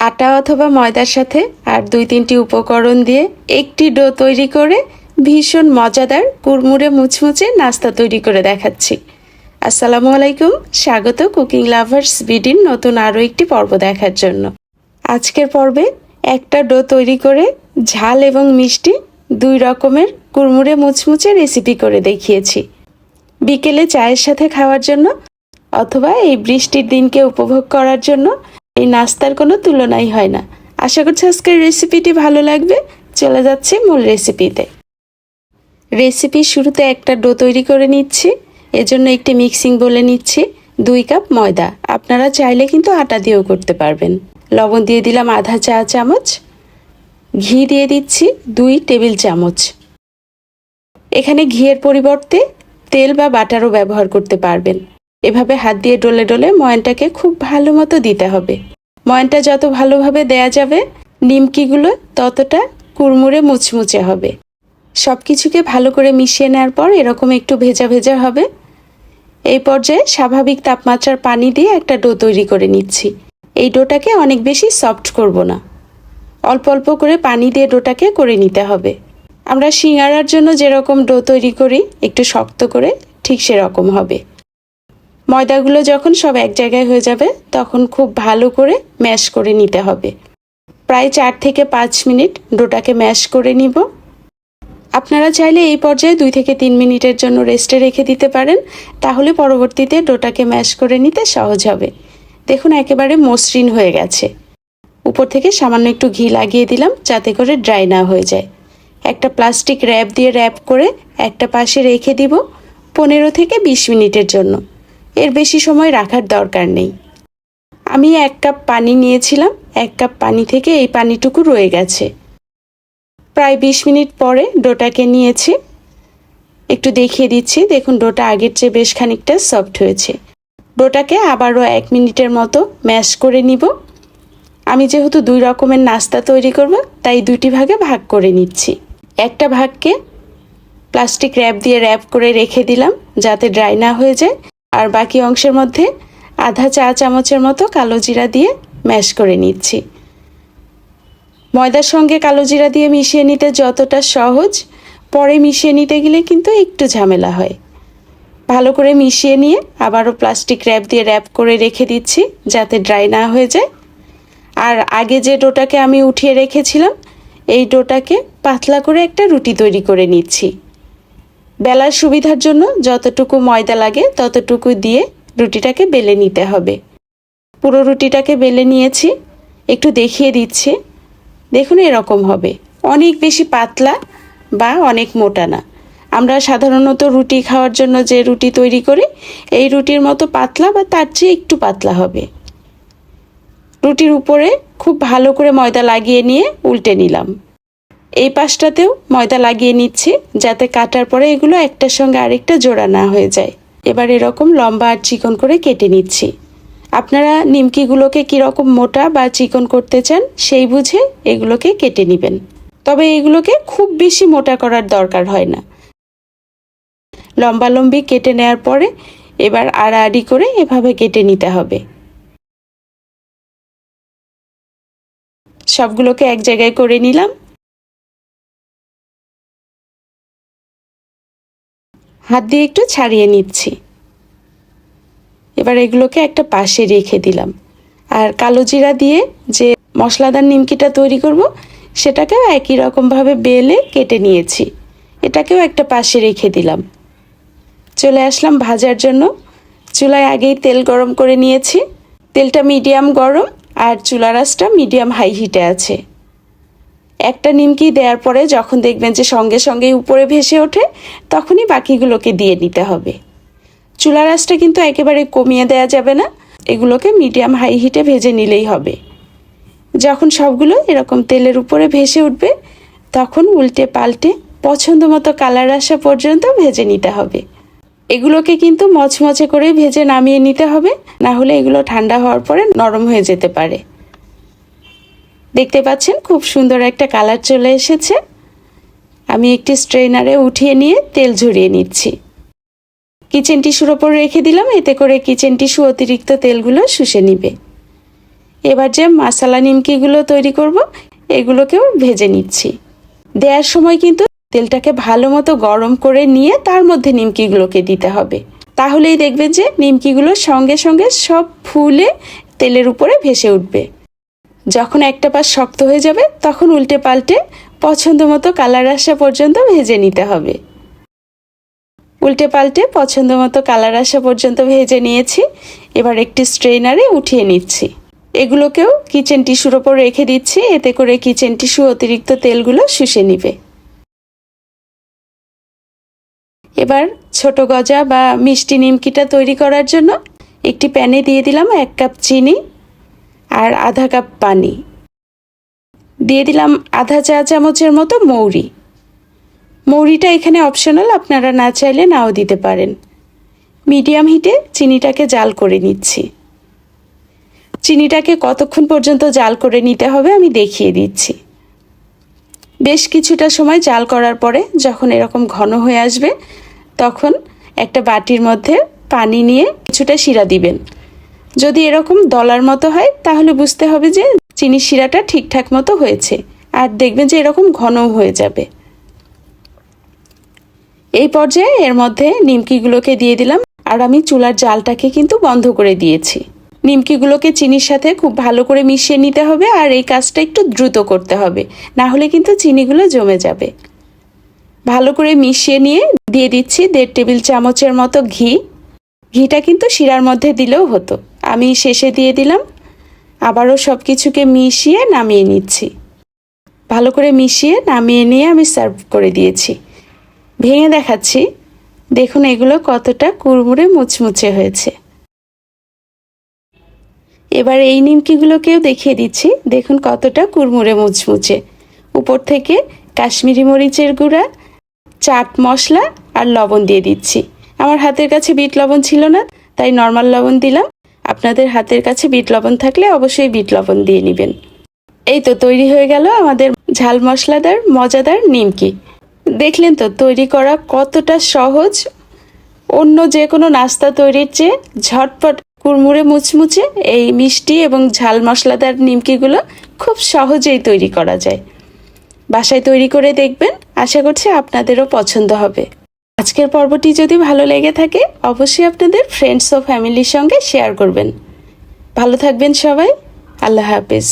আটা অথবা ময়দার সাথে আর দুই তিনটি উপকরণ দিয়ে একটি ডো তৈরি করে ভীষণ মজাদার কুরমুরে মুচমুচে নাস্তা তৈরি করে দেখাচ্ছি। আসসালামু আলাইকুম, স্বাগত কুকিং লাভার্স বিডির নতুন আরও একটি পর্ব দেখার জন্য। আজকের পর্বে একটা ডো তৈরি করে ঝাল এবং মিষ্টি দুই রকমের কুরমুরে মুচমুচে রেসিপি করে দেখিয়েছি। বিকেলে চায়ের সাথে খাওয়ার জন্য অথবা এই বৃষ্টির দিনকে উপভোগ করার জন্য এই নাস্তার কোনো তুলনাই হয় না। আশা করছি আজকের রেসিপিটি ভালো লাগবে। চলে যাচ্ছে মূল রেসিপিতে রেসিপির শুরুতে একটা ডো তৈরি করে নিচ্ছি। এজন্য একটি মিক্সিং বলে নিচ্ছি। দুই কাপ ময়দা। আপনারা চাইলে কিন্তু আটা দিয়েও করতে পারবেন। লবণ দিয়ে দিলাম আধা চা চামচ। ঘি দিয়ে দিচ্ছি দুই টেবিল চামচ। এখানে ঘিয়ের পরিবর্তে তেল বা বাটারও ব্যবহার করতে পারবেন। এভাবে হাত দিয়ে ডলে ডলে ময়নটাকে খুব ভালো মতো দিতে হবে। ময়নটা যত ভালোভাবে দেয়া যাবে, নিমকিগুলো ততটা কুড়মুড়ে মুচমুচে হবে। সব কিছুকে ভালো করে মিশিয়ে নেওয়ার পর এরকম একটু ভেজা ভেজা হবে। এই পর্যায়ে স্বাভাবিক তাপমাত্রার পানি দিয়ে একটা ডো তৈরি করে নিচ্ছি। এই ডোটাকে অনেক বেশি সফট করব না। অল্প অল্প করে পানি দিয়ে ডোটাকে করে নিতে হবে। আমরা সিঙ্গারার জন্য যেরকম ডো তৈরি করি, একটু শক্ত করে ঠিক সেরকম হবে। ময়দাগুলো যখন সব এক জায়গায় হয়ে যাবে, তখন খুব ভালো করে ম্যাশ করে নিতে হবে। প্রায় চার থেকে পাঁচ মিনিট ডোটাকে ম্যাশ করে নিব। আপনারা চাইলে এই পর্যায়ে দুই থেকে তিন মিনিটের জন্য রেস্টে রেখে দিতে পারেন, তাহলে পরবর্তীতে ডোটাকে ম্যাশ করে নিতে সহজ হবে। দেখুন, একেবারে মসৃণ হয়ে গেছে। উপর থেকে সামান্য একটু ঘি লাগিয়ে দিলাম, যাতে করে ড্রাই না হয়ে যায়। একটা প্লাস্টিক র্যাপ দিয়ে র্যাপ করে একটা পাশে রেখে দিব পনেরো থেকে বিশ মিনিটের জন্য। এর বেশি সময় রাখার দরকার নেই। আমি এক কাপ পানি নিয়েছিলাম, এক কাপ পানি থেকে এই পানিটুকু রয়ে গেছে। প্রায় বিশ মিনিট পরে ডোটাকে নিয়েছি। একটু দেখিয়ে দিচ্ছি, দেখুন ডোটা আগের চেয়ে বেশ খানিকটা সফট হয়েছে। ডোটাকে আবারও এক মিনিটের মতো ম্যাশ করে নিব। আমি যেহেতু দুই রকমের নাস্তা তৈরি করব, তাই দুটি ভাগে ভাগ করে নিচ্ছি। একটা ভাগকে প্লাস্টিক র্যাপ দিয়ে র্যাপ করে রেখে দিলাম, যাতে ড্রাই না হয়ে যায়। আর বাকি অংশের মধ্যে আধা চা চামচের মতো কালো জিরা দিয়ে ম্যাশ করে নিচ্ছি। ময়দার সঙ্গে কালো জিরা দিয়ে মিশিয়ে নিতে যতটা সহজ, পরে মিশিয়ে নিতে গেলে কিন্তু একটু ঝামেলা হয়। ভালো করে মিশিয়ে নিয়ে আবারও প্লাস্টিক র্যাপ দিয়ে র্যাপ করে রেখে দিচ্ছি যাতে ড্রাই না হয়ে যায়। আর আগে যে ডোটাকে আমি উঠিয়ে রেখেছিলাম, এই ডোটাকে পাতলা করে একটা রুটি তৈরি করে নিচ্ছি। বেলার সুবিধার জন্য যতটুকু ময়দা লাগে ততটুকু দিয়ে রুটিটাকে বেলে নিতে হবে। পুরো রুটিটাকে বেলে নিয়েছি। একটু দেখিয়ে দিচ্ছি। দেখুন এরকম হবে। অনেক বেশি পাতলা বা অনেক মোটা না। আমরা সাধারণত রুটি খাওয়ার জন্য যে রুটি তৈরি করি, এই রুটির মতো পাতলা বা তার চেয়ে একটু পাতলা হবে। রুটির উপরে খুব ভালো করে ময়দা লাগিয়ে নিয়ে উল্টে নিলাম। এই পাশটাতেও ময়দা লাগিয়ে নিচ্ছি যাতে কাটার পরে এগুলো একটার সঙ্গে আরেকটা জোড়া না হয়ে যায়। এবার এরকম লম্বা আর চিকন করে কেটে নিচ্ছি। আপনারা নিমকিগুলোকে কীরকম মোটা বা চিকন করতে চান সেই বুঝে এগুলোকে কেটে নেবেন। তবে এগুলোকে খুব বেশি মোটা করার দরকার হয় না। লম্বা লম্বি কেটে নেওয়ার পরে এবার আড়াআড়ি করে এভাবে কেটে নিতে হবে। সবগুলোকে এক জায়গায় করে নিলাম। হাত দিয়ে একটু ছাড়িয়ে নিচ্ছি। এবার এগুলোকে একটা পাশে রেখে দিলাম। আর কালো জিরা দিয়ে যে মশলাদার নিমকিটা তৈরি করব, সেটাকেও একই রকমভাবে বেলে কেটে নিয়েছি। এটাকেও একটা পাশে রেখে দিলাম। চলে আসলাম ভাজার জন্য। চুলায় আগেই তেল গরম করে নিয়েছি। তেলটা মিডিয়াম গরম আর চুলা রাসটা মিডিয়াম হাই হিটে আছে। একটা নিমকি দেওয়ার পরে যখন দেখবেন যে সঙ্গে সঙ্গে উপরে ভেসে ওঠে, তখনই বাকিগুলোকে দিয়ে নিতে হবে। চুলা রাসটা কিন্তু একেবারে কমিয়ে দেওয়া যাবে না। এগুলোকে মিডিয়াম হাই হিটে ভেজে নিলেই হবে। যখন সবগুলো এরকম তেলের উপরে ভেসে উঠবে, তখন উল্টে পাল্টে পছন্দ মতো কালার আসা পর্যন্ত ভেজে নিতে হবে। এগুলোকে কিন্তু মচমচে করে ভেজে নামিয়ে নিতে হবে, না হলে এগুলো ঠান্ডা হওয়ার পরে নরম হয়ে যেতে পারে। দেখতে পাচ্ছেন, খুব সুন্দর একটা কালার চলে এসেছে। আমি একটি স্ট্রেনারে উঠিয়ে নিয়ে তেল ঝরিয়ে নিচ্ছি। কিচেন টিস্যুর ওপর রেখে দিলাম, এতে করে কিচেন টিস্যু অতিরিক্ত তেলগুলো শুষে নিবে। এবার যে মশালা নিমকিগুলো তৈরি করব, এগুলোকেও ভেজে নিচ্ছি। দেওয়ার সময় কিন্তু তেলটাকে ভালো মতো গরম করে নিয়ে তার মধ্যে নিমকিগুলোকে দিতে হবে। তাহলেই দেখবেন যে নিমকিগুলো সঙ্গে সঙ্গে সব ফুলে তেলের উপরে ভেসে উঠবে। যখন একটা পাশ শক্ত হয়ে যাবে, তখন উল্টে পাল্টে পছন্দ মতো কালার আসা পর্যন্ত ভেজে নিতে হবে। উল্টে পাল্টে পছন্দ মতো কালার আসা পর্যন্ত ভেজে নিয়েছি। এবার একটি স্ট্রেনারে উঠিয়ে নিচ্ছি। এগুলোকেও কিচেন টিস্যুর ওপর রেখে দিচ্ছি, এতে করে কিচেন টিস্যু অতিরিক্ত তেলগুলো শুষে নিবে। এবার ছোট গজা বা মিষ্টি নিমকিটা তৈরি করার জন্য একটি প্যানে দিয়ে দিলাম এক কাপ চিনি। আর আধা কাপ পানি। দিয়ে দিলাম আধা চা চামচের মতো মৌরি। মৌরিটা এখানে অপশনাল আপনারা না চাইলে নাও দিতে পারেন। মিডিয়াম হিটে চিনিটাকে জাল করে নিচ্ছি। চিনিটাকে কতক্ষণ পর্যন্ত জাল করে নিতে হবে আমি দেখিয়ে দিচ্ছি। বেশ কিছুটা সময় জাল করার পরে যখন এরকম ঘন হয়ে আসবে, তখন একটা বাটির মধ্যে পানি নিয়ে কিছুটা শিরা দিবেন। যদি এরকম দলার মতো হয়, তাহলে বুঝতে হবে যে চিনির শিরাটা ঠিকঠাক মতো হয়েছে। আর দেখবেন যে এরকম ঘনও হয়ে যাবে। এই পর্যায়ে এর মধ্যে নিমকিগুলোকে দিয়ে দিলাম। আর আমি চুলার জালটাকে কিন্তু বন্ধ করে দিয়েছি। নিমকিগুলোকে চিনির সাথে খুব ভালো করে মিশিয়ে নিতে হবে আর এই কাজটা একটু দ্রুত করতে হবে। না হলে কিন্তু চিনিগুলো জমে যাবে। ভালো করে মিশিয়ে নিয়ে দিয়ে দিচ্ছি দেড় টেবিল চামচের মতো ঘি। ঘিটা কিন্তু শিরার মধ্যে দিলেও হতো। আমি শেষে দিয়ে দিলাম। আবারও সব কিছুকে মিশিয়ে নামিয়ে নিচ্ছি। ভালো করে মিশিয়ে নামিয়ে নিয়ে আমি সার্ভ করে দিয়েছি। ভেঙে দেখাচ্ছি। দেখুন এগুলো কতটা কুড়মুড়ে মুচমুচে হয়েছে। এবার এই নিমকিগুলোকেও দেখিয়ে দিচ্ছি। দেখুন কতটা কুড়মুড়ে মুচমুচে। উপর থেকে কাশ্মীরি মরিচের গুঁড়া, চাট মশলা আর লবণ দিয়ে দিচ্ছি। আমার হাতের কাছে বিট লবণ ছিল না, তাই নর্মাল লবণ দিলাম। আপনাদের হাতের কাছে বিট লবণ থাকলে অবশ্যই বিট লবণ দিয়ে নেবেন। এই তো তৈরি হয়ে গেল আমাদের ঝাল মশলাদার, মজাদার নিমকি। দেখলেন তো তৈরি করা কতটা সহজ। অন্য যে কোনো নাস্তা তৈরির চেয়ে ঝটপট কুড়মুড়ে মুচমুচে এই মিষ্টি এবং ঝাল মশলাদার নিমকিগুলো খুব সহজেই তৈরি করা যায়। বাসায় তৈরি করে দেখবেন, আশা করছি আপনাদেরও পছন্দ হবে। আজকের পর্বটি যদি ভালো লেগে থাকে, অবশ্যই আপনাদের ফ্রেন্ডস ও ফ্যামিলির সঙ্গে শেয়ার করবেন। ভালো থাকবেন সবাই। আল্লাহ হাফেজ।